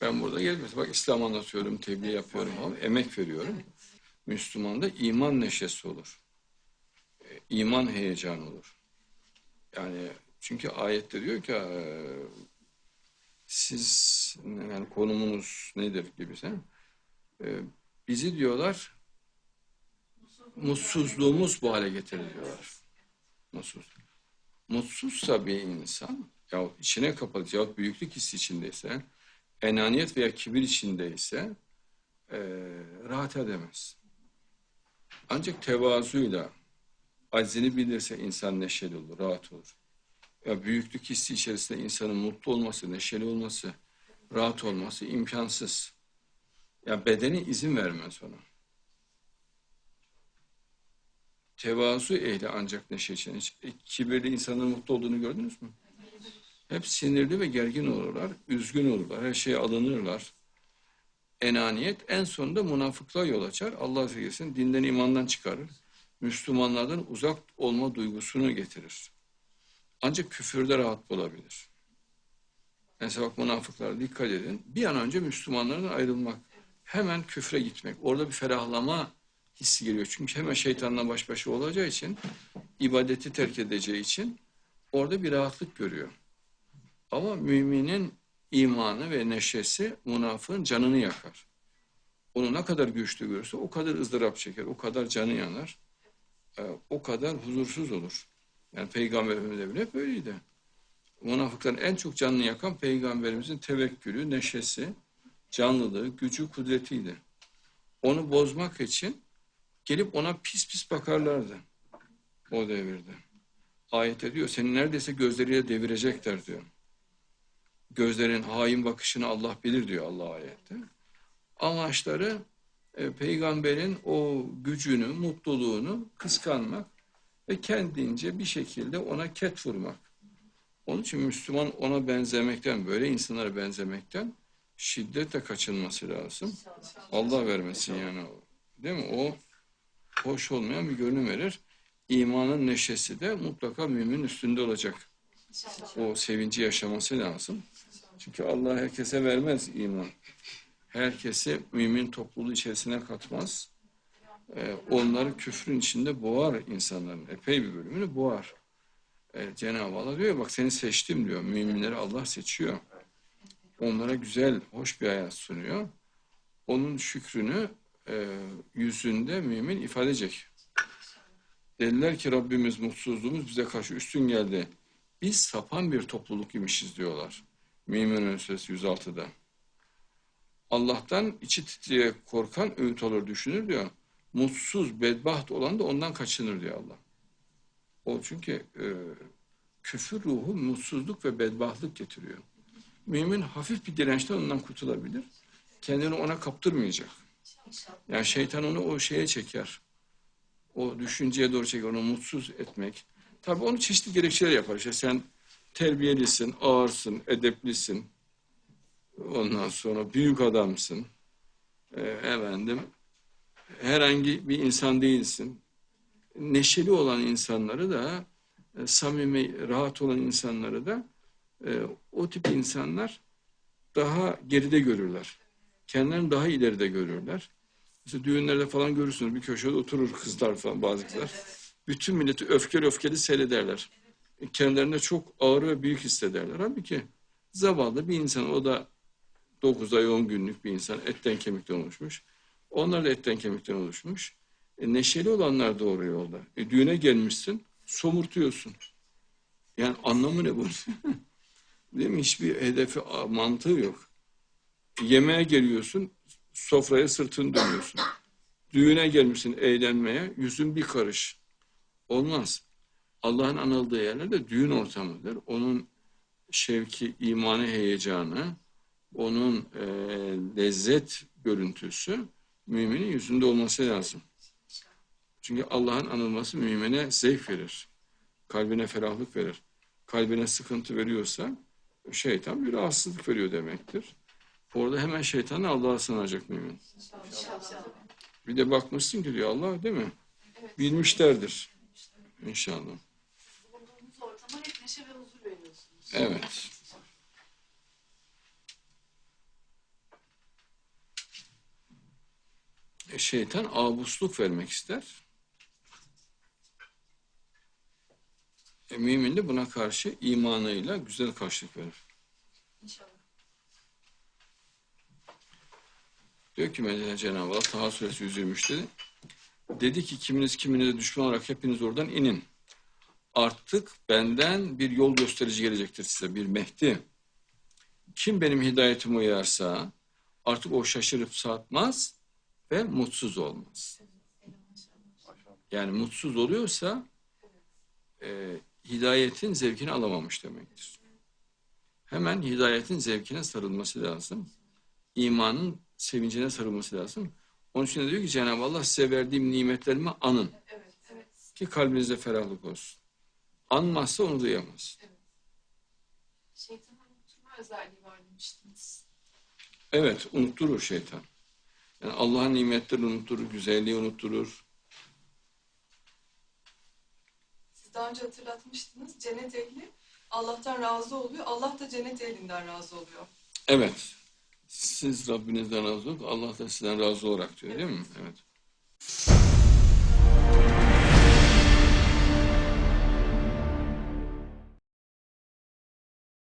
Ben burada gelip bak İslam anlatıyorum, tebliğ yapıyorum ama emek veriyorum. Müslümanda iman neşesi olur. E, iman heyecanı olur. Yani çünkü ayette diyor ki siz yani konumunuz nedir gibi sen bizi diyorlar mutsuzluğumuz bu hale getirir diyorlar. Mutsuz. Mutsuzsa bir insan ya içine kapalı ya büyüklük hissi içindeyse enaniyet veya kibir içindeyse e, rahat edemez. Ancak tevazuyla aczini bilirse insan neşeli olur, rahat olur. Ya büyüklük hissi içerisinde insanın mutlu olması, neşeli olması, rahat olması imkansız. Ya bedeni izin vermez ona. Tevazu ehli ancak neşe için. E, kibirli insanın mutlu olduğunu gördünüz mü? Hep sinirli ve gergin olurlar, üzgün olurlar, her şeye alınırlar. Enaniyet en sonunda münafıklığa yol açar. Allah celle dinden imandan çıkarır. Müslümanlardan uzak olma duygusunu getirir. Ancak küfürde rahat bulabilir. Mesela bak münafıklara dikkat edin. Bir an önce Müslümanlardan ayrılmak. Hemen küfre gitmek. Orada bir ferahlama hissi geliyor. Çünkü hemen şeytanla baş başa olacağı için, ibadeti terk edeceği için orada bir rahatlık görüyor. Ama müminin imanı ve neşesi münafığın canını yakar. Onu ne kadar güçlü görürse o kadar ızdırap çeker, o kadar canı yanar, e, o kadar huzursuz olur. Yani Peygamberimiz bile böyleydi. Münafıkların en çok canını yakan Peygamberimizin tevekkülü, neşesi, canlılığı, gücü, kudretiydi. Onu bozmak için gelip ona pis pis bakarlardı o devirde. Ayette diyor seni neredeyse gözleriyle devirecekler diyor. Gözlerin hain bakışını Allah bilir diyor Allah ayette. Amaçları e, peygamberin o gücünü, mutluluğunu kıskanmak ve kendince bir şekilde ona ket vurmak. Onun için Müslüman ona benzemekten, böyle insanlara benzemekten şiddetle kaçınması lazım. Allah vermesin yani. Değil mi? O hoş olmayan bir görünüm verir. İmanın neşesi de mutlaka mümin üstünde olacak. O sevinci yaşaması lazım. Çünkü Allah herkese vermez iman. Herkesi mümin topluluğu içerisine katmaz. Ee, onları küfrün içinde boğar insanların. Epey bir bölümünü boğar. Ee, Cenab-ı Allah diyor bak seni seçtim diyor. Müminleri Allah seçiyor. Onlara güzel, hoş bir hayat sunuyor. Onun şükrünü e, yüzünde mümin ifade edecek. Dediler ki Rabbimiz mutsuzluğumuz bize karşı üstün geldi. Biz sapan bir topluluk imişiz diyorlar. Mümin Suresi 106'da. Allah'tan içi titreye korkan öğüt olur düşünür diyor. Mutsuz, bedbaht olan da ondan kaçınır diyor Allah. O çünkü e, küfür ruhu mutsuzluk ve bedbahtlık getiriyor. Mümin hafif bir dirençten ondan kurtulabilir. Kendini ona kaptırmayacak. Yani şeytan onu o şeye çeker. O düşünceye doğru çeker, onu mutsuz etmek. Tabii onu çeşitli gerekçeler yapar. İşte sen terbiyelisin, ağırsın, edeplisin. Ondan sonra büyük adamsın. Ee, efendim, herhangi bir insan değilsin. Neşeli olan insanları da, e, samimi, rahat olan insanları da e, o tip insanlar daha geride görürler. Kendilerini daha ileride görürler. Mesela düğünlerde falan görürsünüz bir köşede oturur kızlar falan bazı kızlar. Bütün milleti öfkeli öfkeli seyrederler. Kendilerine çok ağır ve büyük hissederler. Halbuki zavallı bir insan o da 9 ay 10 günlük bir insan etten kemikten oluşmuş. Onlar da etten kemikten oluşmuş. E, neşeli olanlar doğru yolda. E, düğüne gelmişsin somurtuyorsun. Yani anlamı ne bu? Değil mi? Hiçbir hedefi, mantığı yok. Yemeğe geliyorsun, sofraya sırtını dönüyorsun. Düğüne gelmişsin eğlenmeye, yüzün bir karış. Olmaz. Allah'ın anıldığı yerlerde düğün ortamıdır. Onun şevki, imanı, heyecanı, onun e, lezzet görüntüsü müminin yüzünde olması lazım. Çünkü Allah'ın anılması mümine zevk verir. Kalbine ferahlık verir. Kalbine sıkıntı veriyorsa şeytan bir rahatsızlık veriyor demektir. Orada hemen şeytanı Allah'a sınacak mümin. Bir de bakmışsın ki diyor Allah değil mi? Bilmişlerdir. İnşallah. Evet. E, şeytan abusluk vermek ister. E, mümin de buna karşı imanıyla güzel karşılık verir. İnşallah. Diyor ki Cenab-ı Allah Taha Suresi 123'te dedi ki kiminiz kiminize düşman olarak hepiniz oradan inin. Artık benden bir yol gösterici gelecektir size bir Mehdi. Kim benim hidayetime uyarsa artık o şaşırıp satmaz ve mutsuz olmaz. Yani mutsuz oluyorsa e, hidayetin zevkini alamamış demektir. Hemen hidayetin zevkine sarılması lazım. İmanın sevincine sarılması lazım. Onun için de diyor ki Cenab-ı Allah size verdiğim nimetlerimi anın Evet, evet. ki kalbinizde ferahlık olsun. Anmazsa onu duyamaz. Şeytanın unutturma özelliği var demiştiniz. Evet, unutturur şeytan. Yani Allah'ın nimetlerini unutturur, güzelliği unutturur. Siz daha önce hatırlatmıştınız. Cennet ehli Allah'tan razı oluyor. Allah da cennet ehlinden razı oluyor. Evet, siz Rabbinizden razı olun, Allah da sizden razı olarak diyor değil mi? Evet.